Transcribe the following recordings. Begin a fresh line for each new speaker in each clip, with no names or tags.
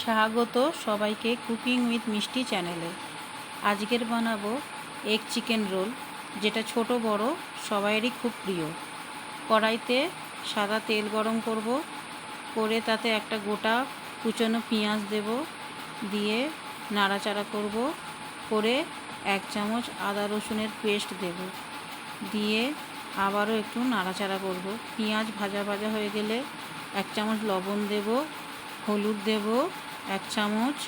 স্বাগত সবাইকে cooking with মিষ্টি চ্যানেলে। আজকের বানাবো এগ চিকেন রোল যেটা ছোট বড়, সবাইয়েরই খুব প্রিয়। কড়াইতে সাদা তেল গরম করব, করে তাতে একটা গোটা কুচনো পেঁয়াজ দেব, দিয়ে নাড়াচাড়া করব, করে এক চামচ আদা রসুনের পেস্ট দেব, দিয়ে আবারও একটু নাড়াচাড়া করব। পেঁয়াজ ভাজা ভাজা হয়ে গেলে এক চামচ লবণ দেব, হলুদ দেব এক চামচ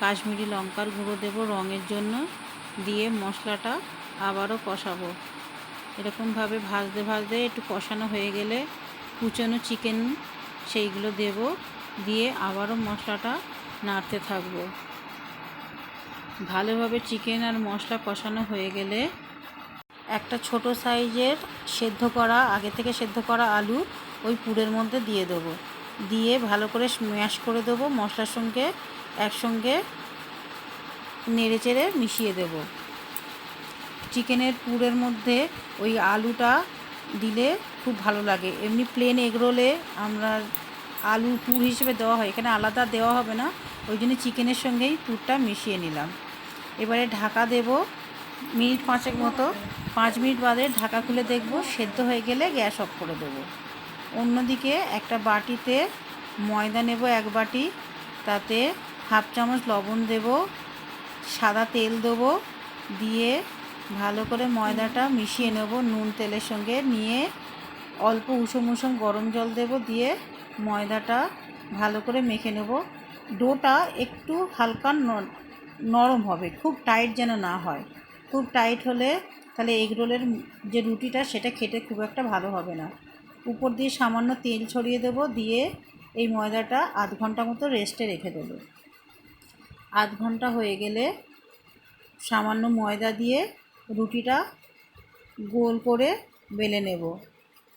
কাশ্মীরি লঙ্কার গুঁড়ো দেব রঙের জন্য। দিয়ে মশলাটা আবারও কষাবো। এরকমভাবে ভাজতে ভাজতে একটু কষানো হয়ে গেলে কুচনো চিকেন সেইগুলো দেব। দিয়ে আবারও মশলাটা নাড়তে থাকব। ভালোভাবে চিকেন আর মশলা কষানো হয়ে গেলে একটা ছোট সাইজের সেদ্ধ করা, আগে থেকে সেদ্ধ করা আলু ওই পুরের মধ্যে দিয়ে দেবো। দিয়ে ভালো করে ম্যাশ করে দেবো, মশলার সঙ্গে একসঙ্গে নেড়ে চেড়ে মিশিয়ে দেব। চিকেনের পুরের মধ্যে ওই আলুটা দিলে খুব ভালো লাগে। এমনি প্লেন এগরোলে আমরা আলু পুর হিসেবে দেওয়া হয়, এখানে আলাদা দেওয়া হবে না। ওই জন্য চিকেনের সঙ্গেই পুরটা মিশিয়ে নিলাম। এবারে ঢাকা দেব মিনিট পাঁচেক মতো। পাঁচ মিনিট বাদে ঢাকা খুলে দেখব, সেদ্ধ হয়ে গেলে গ্যাস অফ করে দেবো। অন্যদিকে একটা বাটিতে ময়দা নেব এক বাটি, তাতে হাফ চামচ লবণ দেব, সাদা তেল দেবো, দিয়ে ভালো করে ময়দাটা মিশিয়ে নেব নুন তেলের সঙ্গে, নিয়ে অল্প উষুম উষুম গরম জল দেব, দিয়ে ময়দাটা ভালো করে মেখে নেব। ডোটা একটু হালকা নরম হবে, খুব টাইট যেন না হয়। খুব টাইট হলে তাহলে এগরোলের যে রুটিটা, সেটা খেতে খুব একটা ভালো হবে না। উপর দিয়ে সামান্য তেল ছড়িয়ে দেবো, দিয়ে এই ময়দাটা আধ ঘণ্টা মতো রেস্টে রেখে দেবো। আধ ঘণ্টা হয়ে গেলে সামান্য ময়দা দিয়ে রুটিটা গোল করে বেলে নেব।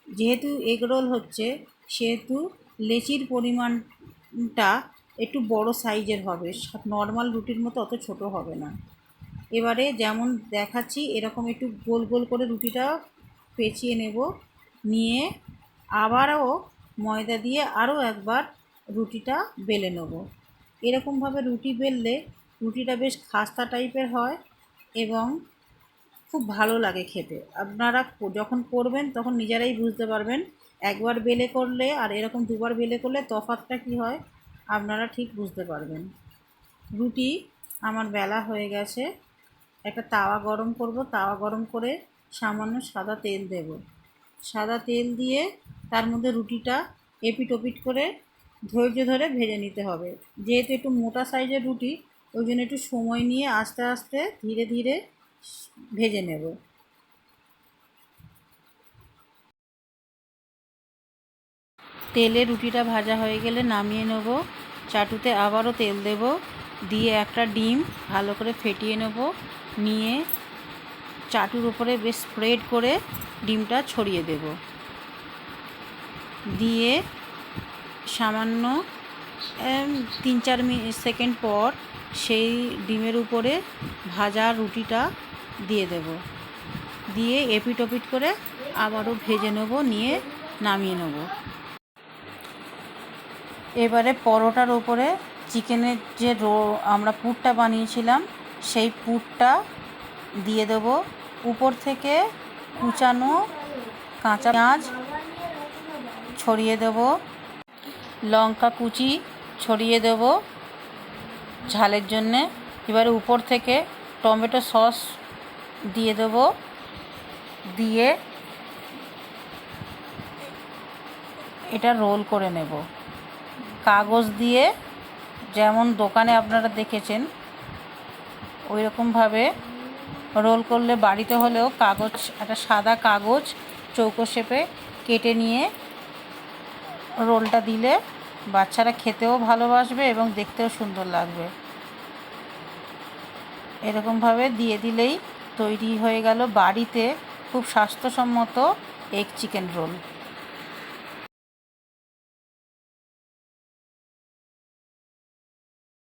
যেহেতু এগ রোল হচ্ছে, সেহেতু লেচির পরিমাণটা একটু বড় সাইজের হবে। নর্মাল রুটির মতো অত ছোট হবে না। এবারে যেমন দেখাচ্ছি, এরকম একটু গোল গোল করে রুটিটা পেঁচিয়ে নেব। নিয়ে আবারও ময়দা দিয়ে আরও একবার রুটিটা বেলে নেব। এরকমভাবে রুটি বেললে রুটিটা বেশ খাস্তা টাইপের হয় এবং খুব ভালো লাগে খেতে। আপনারা যখন করবেন তখন নিজেরাই বুঝতে পারবেন, একবার বেলে করলে আর এরকম দুবার বেলে করলে তফাতটা কী হয়, আপনারা ঠিক বুঝতে পারবেন। রুটি আমার বেলা হয়ে গেছে, একটা তাওয়া গরম করব, তাওয়া গরম করে সামান্য সাদা তেল দেব। সাদা তেল দিয়ে তার মধ্যে রুটিটা এপিট ওপিট করে ধৈর্য ধরে ভেজে নিতে হবে। যেহেতু একটু মোটা সাইজের রুটি, ওই জন্য একটু সময় নিয়ে আস্তে আস্তে ধীরে ধীরে ভেজে নেব। তেলে রুটিটা ভাজা হয়ে গেলে নামিয়ে নেব। চাটুতে আবারও তেল দেব। দিয়ে একটা ডিম ভালো করে ফেটিয়ে নেব। নিয়ে চাটুর উপরে বেশ স্প্রেড করে ডিমটা ছড়িয়ে দেব। দিয়ে সামান্য তিন চার সেকেন্ড পর সেই ডিমের উপরে ভাজা রুটিটা দিয়ে দেব। দিয়ে এপিট ওপিট করে আবারও ভেজে নেব, নিয়ে নামিয়ে নেব। এবারে পরোটার ওপরে চিকেনের যে রো, আমরা পুরটা বানিয়েছিলাম, সেই পুরটা দিয়ে দেব। উপর থেকে কুচানো কাঁচা পেঁয়াজ ছড়িয়ে দেব। লঙ্কা কুচি ছড়িয়ে দেব ঝালের জন্যে। এবারে উপর থেকে টমেটো সস দিয়ে দেব। দিয়ে এটা রোল করে নেব। কাগজ দিয়ে যেমন দোকানে আপনারা দেখেছেন ওই রকমভাবে রোল করলে বাড়িতে হলেও কাগজ, একটা সাদা কাগজ চৌকো শেপে কেটে নিয়ে রোলটা দিলে বাচ্চারা খেতেও ভালোবাসবে এবং দেখতেও সুন্দর লাগবে। এরকমভাবে দিয়ে দিলেই তৈরি হয়ে গেল বাড়িতে খুব স্বাস্থ্যসম্মত এগ চিকেন রোল